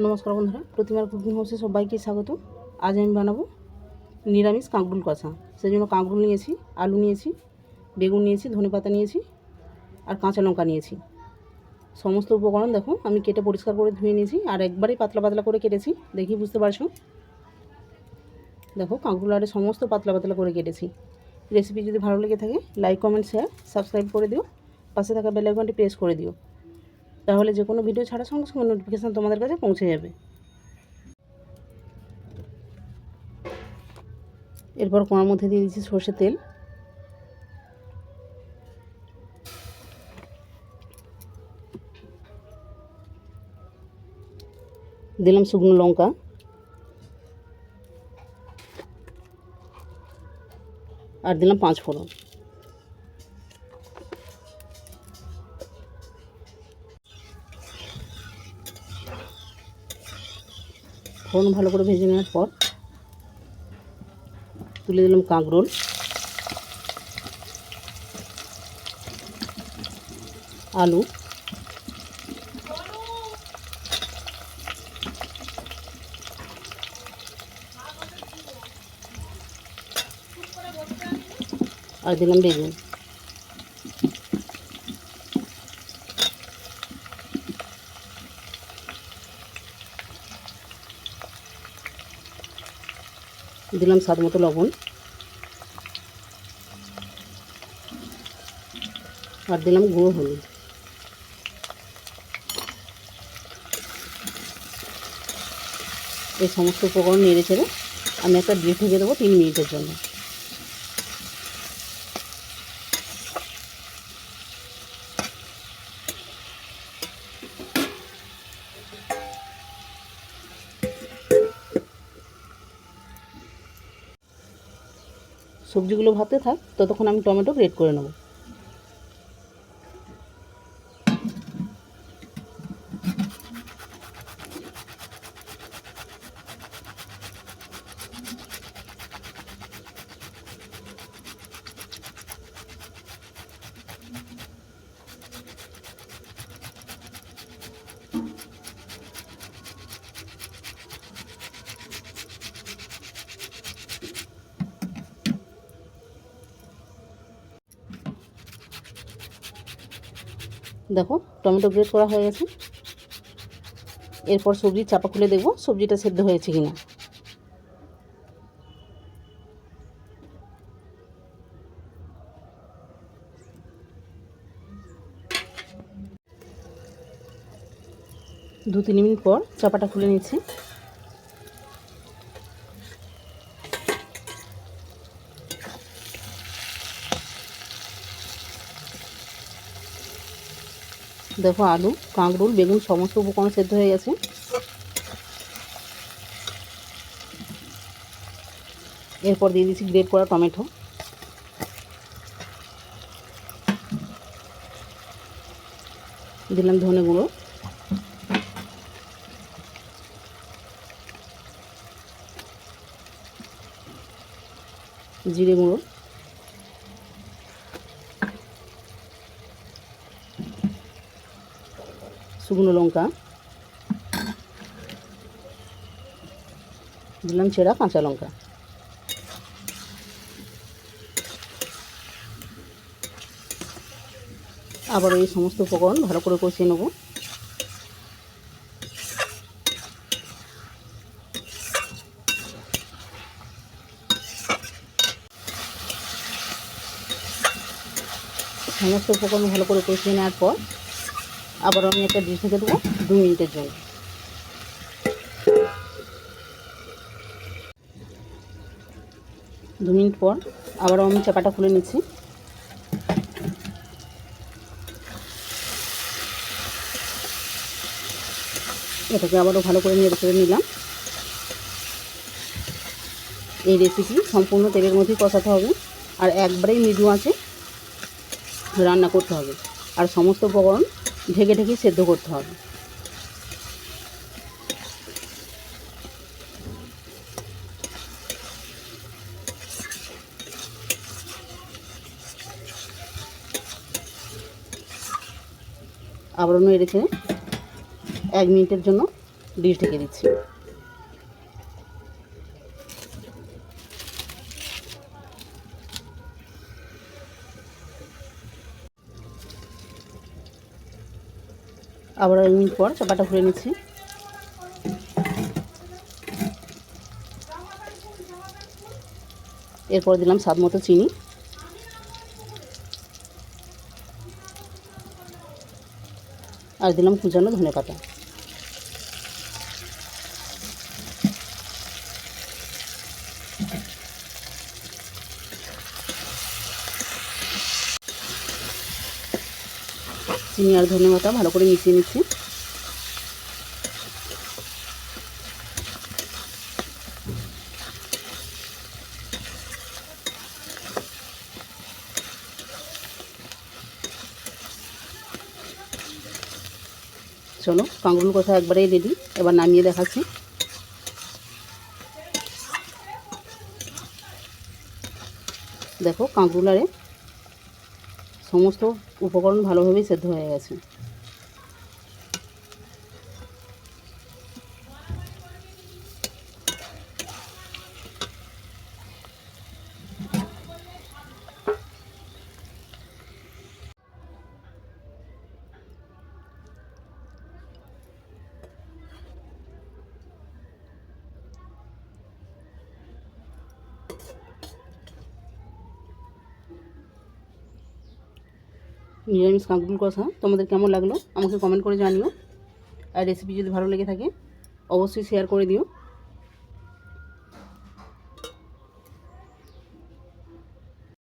নমস্কার বন্ধুরা, প্রতিমার কুকিং হাউসে সবাইকে স্বাগত আজ আমি বানাবো নিরামিষ কাঁকরুল কষা। সেই জন্য কাঁকরুল নিয়েছি, আলু নিয়েছি, বেগুন নিয়েছি ধনেপাতা নিয়েছি আর কাঁচা লঙ্কা নিয়েছি। সমস্ত উপকরণ দেখো, আমি কেটে পরিষ্কার করে ধুয়ে নিয়েছি আর একবারেই পাতলা পাতলা করে কেটেছি, দেখি বুঝতে পারছ? দেখো কাঁকরুল আরে সমস্ত পাতলা পাতলা করে কেটেছি। রেসিপি যদি ভালো লেগে থাকে, লাইক, কমেন্ট, শেয়ার, সাবস্ক্রাইব করে দিও। পাশে থাকা বেল আইকনটি প্রেস করে দিও। তাহলে যে কোনো ভিডিও ছাড়ার সঙ্গে সঙ্গে নোটিফিকেশান তোমাদের কাছে পৌঁছে যাবে। এরপর কোনার মধ্যে দিয়ে দিচ্ছি সর্ষের তেল। দিলাম শুকনো লঙ্কা। আর দিলাম পাঁচ ফোড়ন ফোড়ন ভালো করে ভেজে নেওয়ার পর তুলে দিলাম কাঁকরোল। আলু। আর দিলাম বেগুন। দিলাম স্বাদ মতো লবণ। আর দিলাম গুঁড়ো হলুদ। এই সমস্ত উপকরণ নেড়ে ছেড়ে আমি একটা ডিপ ঢেকে দেবো তিন মিনিটের জন্য। সবজিগুলো ভাতে থাক ততক্ষণ আমি টমেটো গ্রেট করে নেব। দেখো, টমেটো গ্রেট করা হয়ে গেছে। এরপর সবজি চাপা খুলে দেখব সবজিটা সেদ্ধ হয়েছে কিনা। দু তিন মিনিট পর চাপাটা খুলে নিচ্ছি। দেখো আলু, কাঁকরুল, বেগুন সমস্ত উপকরণ সেদ্ধ হয়ে গেছে। এরপর দিয়ে দিচ্ছি গ্রেট করা টমেটো। দিলাম ধনে গুঁড়ো। জিরে গুঁড়ো। শুকনো লঙ্কা। দিলাম ছেঁড়া কাঁচা লঙ্কা। আবার এই সমস্ত উপকরণ ভালো করে কষিয়ে নেব। সমস্ত উপকরণ ভালো করে কষিয়ে নেওয়ার পর আবার আমি একটা ডিশ ঢেকে দেবো, দু মিনিটের জন্য। দু মিনিট পর আবারও আমি চাপাটা খুলে নিচ্ছি। এটাকে আবারও ভালো করে নেড়ে চেড়ে নিলাম। এই রেসিপি সম্পূর্ণ তেলের মধ্যেই কষাতে হবে, আর একবারেই মৃদু আছে রান্না করতে হবে। আর সমস্ত উপকরণ ঢেকে ঢেকে সেদ্ধ করতে হবে। আবরণ রেখে এক মিনিটের জন্য ডিশ ঢেকে দিচ্ছি। আবার এক মিনিট পর চাপাটা ঘুরে নিচ্ছি। এরপর দিলাম স্বাদ মতো চিনি। আর দিলাম কুচানো ধনে পাতা। চিনি আর ধনে পাতা ভালো করে মিশিয়ে নিচ্ছি। চলো, কাঁকরুল কথা একবারেই রেডি, এবার নামিয়ে দেখাচ্ছি। দেখো কাঁকরুলারে সমস্ত উপকরণ ভালোভাবেই সেদ্ধ হয়ে গেছে। নিরামিষ কাঁকরুল কষা তোমাদের কেমন লাগল? আমাকে কমেন্ট করে জানিও। আর রেসিপি যদি ভালো লেগে থাকে, অবশ্যই শেয়ার করে দিও।